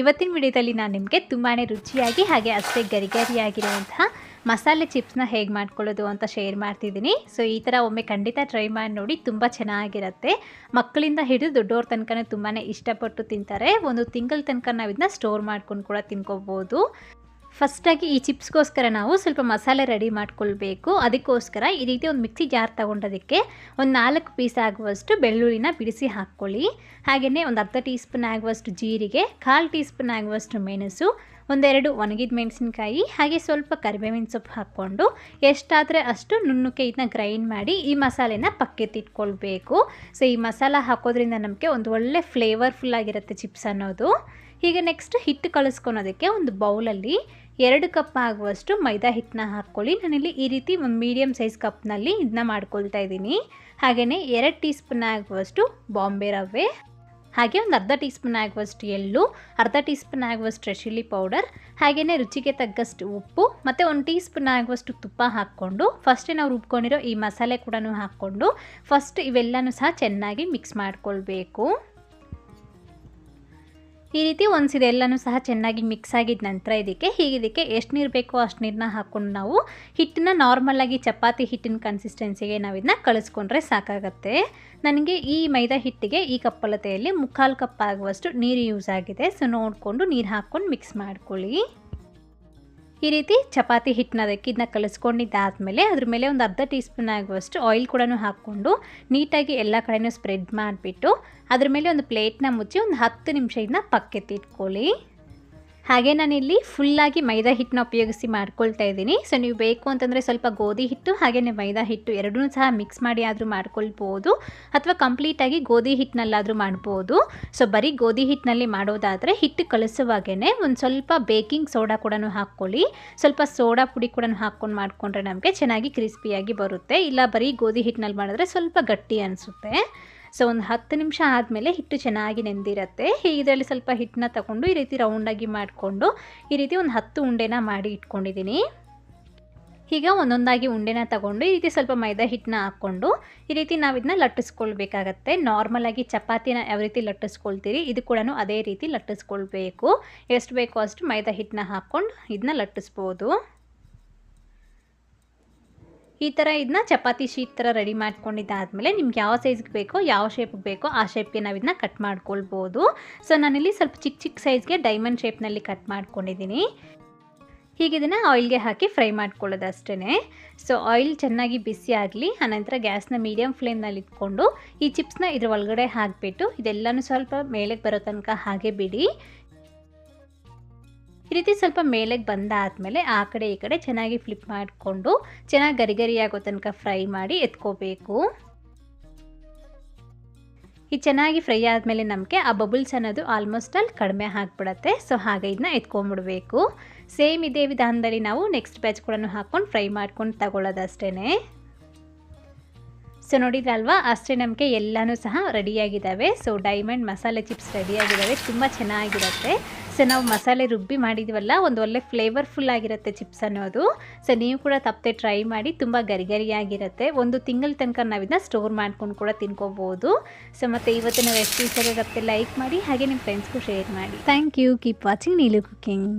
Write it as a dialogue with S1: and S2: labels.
S1: ಇವತ್ತಿನ ವಿಡಿಯೋದಲ್ಲಿ ನಾನು ನಿಮಗೆ ತುಂಬಾ ರುಚಿಯಾಗಿ ಹಾಗೆ ಅಷ್ಟೇ ಗರಿಗರಿಯಾಗಿರುವಂತಹ ಮಸಾಲೆ ಚಿಪ್ಸ್ನ ಹೇಗೆ ಮಾಡ್ಕೊಳ್ಳೋದು ಅಂತ ಶೇರ್ ಮಾಡ್ತಿದ್ದೀನಿ. ಸೊ ಈ ಥರ ಒಮ್ಮೆ ಖಂಡಿತ ಟ್ರೈ ಮಾಡಿ ನೋಡಿ, ತುಂಬ ಚೆನ್ನಾಗಿರುತ್ತೆ. ಮಕ್ಕಳಿಂದ ಹಿಡಿದು ದೊಡ್ಡವ್ರ ತನಕ ತುಂಬಾ ಇಷ್ಟಪಟ್ಟು ತಿಂತಾರೆ. ಒಂದು ತಿಂಗಳ ತನಕ ನಾವು ಇದನ್ನ ಸ್ಟೋರ್ ಮಾಡ್ಕೊಂಡು ಕೂಡ ತಿನ್ಕೋಬೋದು. ಫಸ್ಟಾಗಿ ಈ ಚಿಪ್ಸ್ಗೋಸ್ಕರ ನಾವು ಸ್ವಲ್ಪ ಮಸಾಲೆ ರೆಡಿ ಮಾಡ್ಕೊಳ್ಬೇಕು. ಅದಕ್ಕೋಸ್ಕರ ಈ ರೀತಿ ಒಂದು ಮಿಕ್ಸಿ ಜಾರ್ ತೊಗೊಂಡೋದಕ್ಕೆ ಒಂದು ನಾಲ್ಕು ಪೀಸ್ ಆಗುವಷ್ಟು ಬೆಳ್ಳುಳ್ಳಿನ ಬಿಡಿಸಿ ಹಾಕ್ಕೊಳ್ಳಿ. ಹಾಗೆಯೇ ಒಂದು ಅರ್ಧ ಟೀ ಸ್ಪೂನ್ ಆಗುವಷ್ಟು ಜೀರಿಗೆ, ಕಾಲು ಟೀ ಸ್ಪೂನ್ ಆಗುವಷ್ಟು ಮೆಣಸು, ಒಂದೆರಡು ಒಣಗಿದ ಮೆಣಸಿನ್ಕಾಯಿ, ಹಾಗೆ ಸ್ವಲ್ಪ ಕರಿಬೇವಿನ ಸೊಪ್ಪು ಹಾಕ್ಕೊಂಡು ಎಷ್ಟಾದರೆ ಅಷ್ಟು ನುಣ್ಣಕ್ಕೆ ಇದನ್ನ ಗ್ರೈಂಡ್ ಮಾಡಿ ಈ ಮಸಾಲೆನ ಪಕ್ಕೆತ್ತಿಟ್ಕೊಳ್ಬೇಕು ಸೊ, ಈ ಮಸಾಲ ಹಾಕೋದ್ರಿಂದ ನಮಗೆ ಒಂದು ಒಳ್ಳೆ ಫ್ಲೇವರ್ಫುಲ್ ಆಗಿರುತ್ತೆ ಚಿಪ್ಸ್ ಅನ್ನೋದು. ಈಗ ನೆಕ್ಸ್ಟ್ ಹಿಟ್ಟು ಕಳಿಸ್ಕೊಳೋದಕ್ಕೆ ಒಂದು ಬೌಲಲ್ಲಿ ಎರಡು ಕಪ್ ಆಗುವಷ್ಟು ಮೈದಾ ಹಿಟ್ಟನ್ನ ಹಾಕ್ಕೊಳ್ಳಿ. ನಾನಿಲ್ಲಿ ಈ ರೀತಿ ಒಂದು ಮೀಡಿಯಮ್ ಸೈಜ್ ಕಪ್ನಲ್ಲಿ ಇದನ್ನ ಮಾಡ್ಕೊಳ್ತಾ ಇದ್ದೀನಿ. ಹಾಗೆಯೇ ಎರಡು ಟೀ ಸ್ಪೂನ್ ಆಗುವಷ್ಟು ಬಾಂಬೆ ರವೆ, ಹಾಗೆ ಒಂದು ಅರ್ಧ ಟೀ ಸ್ಪೂನ್ ಆಗುವಷ್ಟು ಎಳ್ಳು, ಅರ್ಧ ಟೀ ಸ್ಪೂನ್ ಆಗುವಷ್ಟು ಶಿಲ್ಲಿ ಪೌಡರ್ ಹಾಗೆಯೇ ರುಚಿಗೆ ತಗ್ಗಷ್ಟು ಉಪ್ಪು, ಮತ್ತು ಒಂದು ಟೀ ಸ್ಪೂನ್ ಆಗುವಷ್ಟು ತುಪ್ಪ ಹಾಕ್ಕೊಂಡು ಫಸ್ಟೇ ನಾವು ರುಬ್ಕೊಂಡಿರೋ ಈ ಮಸಾಲೆ ಕೂಡ ಹಾಕ್ಕೊಂಡು ಫಸ್ಟ್ ಇವೆಲ್ಲನೂ ಸಹ ಚೆನ್ನಾಗಿ ಮಿಕ್ಸ್ ಮಾಡ್ಕೊಳ್ಬೇಕು. ಈ ರೀತಿ ಒಂದ್ಸಿದೆ ಎಲ್ಲನೂ ಸಹ ಚೆನ್ನಾಗಿ ಮಿಕ್ಸ್ ಆಗಿದ ನಂತರ ಇದಕ್ಕೆ ಹೀಗೆ ಇದಕ್ಕೆ ಎಷ್ಟು ನೀರು ಬೇಕೋ ಅಷ್ಟು ನೀರನ್ನ ಹಾಕ್ಕೊಂಡು ನಾವು ಹಿಟ್ಟನ್ನ ನಾರ್ಮಲಾಗಿ ಚಪಾತಿ ಹಿಟ್ಟಿನ ಕನ್ಸಿಸ್ಟೆನ್ಸಿಗೆ ನಾವು ಇದನ್ನ ಕಳಿಸ್ಕೊಂಡ್ರೆ ಸಾಕಾಗತ್ತೆ. ನನಗೆ ಈ ಮೈದಾ ಹಿಟ್ಟಿಗೆ ಈ ಕಪ್ಪಲತೆಯಲ್ಲಿ ಮುಕ್ಕಾಲು ಕಪ್ ಆಗುವಷ್ಟು ನೀರು ಯೂಸ್ ಆಗಿದೆ. ಸೊ ನೋಡಿಕೊಂಡು ನೀರು ಹಾಕ್ಕೊಂಡು ಮಿಕ್ಸ್ ಮಾಡ್ಕೊಳ್ಳಿ. ಈ ರೀತಿ ಚಪಾತಿ ಹಿಟ್ಟನ್ನ ಅದಕ್ಕೆ ಇದನ್ನ ಕಲಿಸ್ಕೊಂಡಿದ್ದಾದಮೇಲೆ ಅದ್ರ ಮೇಲೆ ಒಂದು ಅರ್ಧ ಟೀ ಸ್ಪೂನ್ ಆಗುವಷ್ಟು ಆಯಿಲ್ ಕೂಡ ಹಾಕ್ಕೊಂಡು ನೀಟಾಗಿ ಎಲ್ಲ ಕಡೆಯೂ ಸ್ಪ್ರೆಡ್ ಮಾಡಿಬಿಟ್ಟು ಅದ್ರ ಮೇಲೆ ಒಂದು ಪ್ಲೇಟ್ನ ಮುಚ್ಚಿ ಒಂದು ಹತ್ತು ನಿಮಿಷ ಇದನ್ನ ಪಕ್ಕೆತ್ತಿಟ್ಕೊಳ್ಳಿ. ಹಾಗೆ ನಾನಿಲ್ಲಿ ಫುಲ್ಲಾಗಿ ಮೈದಾ ಹಿಟ್ಟನ್ನ ಉಪಯೋಗಿಸಿ ಮಾಡ್ಕೊಳ್ತಾ ಇದ್ದೀನಿ. ಸೊ ನೀವು ಬೇಕು ಅಂತಂದರೆ ಸ್ವಲ್ಪ ಗೋಧಿ ಹಿಟ್ಟು ಹಾಗೆಯೇ ಮೈದಾ ಹಿಟ್ಟು ಎರಡೂ ಸಹ ಮಿಕ್ಸ್ ಮಾಡಿ ಆದರೂ ಮಾಡ್ಕೊಳ್ಬೋದು. ಅಥವಾ ಕಂಪ್ಲೀಟಾಗಿ ಗೋಧಿ ಹಿಟ್ಟಿನಲ್ಲಾದರೂ ಮಾಡ್ಬೋದು. ಸೊ ಬರೀ ಗೋಧಿ ಹಿಟ್ಟಿನಲ್ಲಿ ಮಾಡೋದಾದರೆ ಹಿಟ್ಟು ಕಳಿಸುವಾಗೇ ಒಂದು ಸ್ವಲ್ಪ ಬೇಕಿಂಗ್ ಸೋಡಾ ಕೂಡ ಹಾಕ್ಕೊಳ್ಳಿ. ಸ್ವಲ್ಪ ಸೋಡಾ ಪುಡಿ ಕೂಡ ಹಾಕ್ಕೊಂಡು ಮಾಡಿಕೊಂಡ್ರೆ ನಮಗೆ ಚೆನ್ನಾಗಿ ಕ್ರಿಸ್ಪಿಯಾಗಿ ಬರುತ್ತೆ. ಇಲ್ಲ ಬರೀ ಗೋಧಿ ಹಿಟ್ಟಿನಲ್ಲಿ ಮಾಡಿದ್ರೆ ಸ್ವಲ್ಪ ಗಟ್ಟಿ ಅನಿಸುತ್ತೆ. ಸೊ ಒಂದು ಹತ್ತು ನಿಮಿಷ ಆದಮೇಲೆ ಹಿಟ್ಟು ಚೆನ್ನಾಗಿ ನೆಂದಿರುತ್ತೆ. ಇದರಲ್ಲಿ ಸ್ವಲ್ಪ ಹಿಟ್ಟನ್ನ ತಗೊಂಡು ಈ ರೀತಿ ರೌಂಡಾಗಿ ಮಾಡಿಕೊಂಡು ಈ ರೀತಿ ಒಂದು ಹತ್ತು ಉಂಡೆನ ಮಾಡಿ ಇಟ್ಕೊಂಡಿದ್ದೀನಿ ಈಗ ಒಂದೊಂದಾಗಿ ಉಂಡೆನ ತಗೊಂಡು ಈ ರೀತಿ ಸ್ವಲ್ಪ ಮೈದಾ ಹಿಟ್ಟನ್ನ ಹಾಕ್ಕೊಂಡು ಈ ರೀತಿ ನಾವು ಇದನ್ನ ಲಟ್ಟಿಸ್ಕೊಳ್ಬೇಕಾಗತ್ತೆ. ನಾರ್ಮಲಾಗಿ ಚಪಾತಿನ ಯಾವ ರೀತಿ ಲಟ್ಟಿಸ್ಕೊಳ್ತೀರಿ, ಇದು ಕೂಡ ಅದೇ ರೀತಿ ಲಟ್ಟಿಸ್ಕೊಳ್ಬೇಕು. ಎಷ್ಟು ಬೇಕೋ ಅಷ್ಟು ಮೈದಾ ಹಿಟ್ಟನ್ನ ಹಾಕ್ಕೊಂಡು ಇದನ್ನ ಲಟ್ಟಿಸ್ಬೋದು. ಈ ಥರ ಇದನ್ನ ಚಪಾತಿ ಶೀಟ್ ಥರ ರೆಡಿ ಮಾಡ್ಕೊಂಡಿದ್ದಾದಮೇಲೆ ನಿಮ್ಗೆ ಯಾವ ಸೈಜ್ಗೆ ಬೇಕೋ ಯಾವ ಶೇಪ್ಗೆ ಬೇಕೋ ಆ ಶೇಪ್ಗೆ ನಾವು ಇದನ್ನ ಕಟ್ ಮಾಡ್ಕೊಳ್ಬೋದು. ಸೊ ನಾನಿಲ್ಲಿ ಸ್ವಲ್ಪ ಚಿಕ್ಕ ಚಿಕ್ಕ ಸೈಜ್ಗೆ ಡೈಮಂಡ್ ಶೇಪ್ನಲ್ಲಿ ಕಟ್ ಮಾಡ್ಕೊಂಡಿದ್ದೀನಿ. ಹೀಗೆ ಇದನ್ನು ಆಯಿಲ್ಗೆ ಹಾಕಿ ಫ್ರೈ ಮಾಡ್ಕೊಳ್ಳೋದು ಅಷ್ಟೇ ಸೊ ಆಯಿಲ್ ಚೆನ್ನಾಗಿ ಬಿಸಿ ಆಗಲಿ ಆನಂತರ ಗ್ಯಾಸ್ನ ಮೀಡಿಯಮ್ ಫ್ಲೇಮ್ನಲ್ಲಿ ಇಟ್ಕೊಂಡು ಈ ಚಿಪ್ಸ್ನ ಇದ್ರ ಒಳಗಡೆ ಹಾಕಿಬಿಟ್ಟು, ಇದೆಲ್ಲನೂ ಸ್ವಲ್ಪ ಮೇಲೆ ಬರೋ ತನಕ ಹಾಗೆ ಬಿಡಿ. ಈ ರೀತಿ ಸ್ವಲ್ಪ ಮೇಲೆಗೆ ಬಂದಾದಮೇಲೆ ಆ ಕಡೆ ಈ ಕಡೆ ಚೆನ್ನಾಗಿ ಫ್ಲಿಪ್ ಮಾಡಿಕೊಂಡು ಚೆನ್ನಾಗಿ ಗರಿ ತನಕ ಫ್ರೈ ಮಾಡಿ ಎತ್ಕೋಬೇಕು. ಈ ಚೆನ್ನಾಗಿ ಫ್ರೈ ಆದಮೇಲೆ ನಮಗೆ ಆ ಬಬಲ್ಸ್ ಅನ್ನೋದು ಆಲ್ಮೋಸ್ಟ್ ಅಲ್ಲಿ ಕಡಿಮೆ ಆಗಿಬಿಡತ್ತೆ. ಸೊ ಹಾಗೆ ಇದನ್ನ ಎತ್ಕೊಂಬಿಡಬೇಕು ಸೇಮ್ ಇದೇ ವಿಧಾನದಲ್ಲಿ ನಾವು ನೆಕ್ಸ್ಟ್ ಬ್ಯಾಚ್ ಕೂಡ ಹಾಕ್ಕೊಂಡು ಫ್ರೈ ಮಾಡ್ಕೊಂಡು ತಗೊಳ್ಳೋದಷ್ಟೇ ಸೊ ನೋಡಿದ್ರಲ್ವಾ? ಅಷ್ಟೇ ನಮಗೆ ಎಲ್ಲನೂ ಸಹ ರೆಡಿಯಾಗಿದ್ದಾವೆ ಸೊ ಡೈಮಂಡ್ ಮಸಾಲೆ ಚಿಪ್ಸ್ ರೆಡಿಯಾಗಿದ್ದಾವೆ ತುಂಬ ಚೆನ್ನಾಗಿರುತ್ತೆ. ಸೊ ನಾವು ಮಸಾಲೆ ರುಬ್ಬಿ ಮಾಡಿದ್ವಲ್ಲ, ಒಂದು ಒಳ್ಳೆ ಫ್ಲೇವರ್ಫುಲ್ ಆಗಿರುತ್ತೆ ಚಿಪ್ಸ್ ಅನ್ನೋದು. ಸೊ ನೀವು ಕೂಡ ತಪ್ಪದೆ ಟ್ರೈ ಮಾಡಿ ತುಂಬ ಗರಿಗರಿಯಾಗಿರುತ್ತೆ. ಒಂದು ತಿಂಗಳ ತನಕ ನಾವು ಇದನ್ನ ಸ್ಟೋರ್ ಮಾಡ್ಕೊಂಡು ಕೂಡ ತಿನ್ಕೋಬೋದು. ಸೊ ಮತ್ತು ಇವತ್ತಿನ ಇಷ್ಟ ಇರುತ್ತೆ ಲೈಕ್ ಮಾಡಿ, ಹಾಗೆ ನಿಮ್ಮ ಫ್ರೆಂಡ್ಸ್ಗೂ ಶೇರ್ ಮಾಡಿ. Thank you keep watching Neelu cooking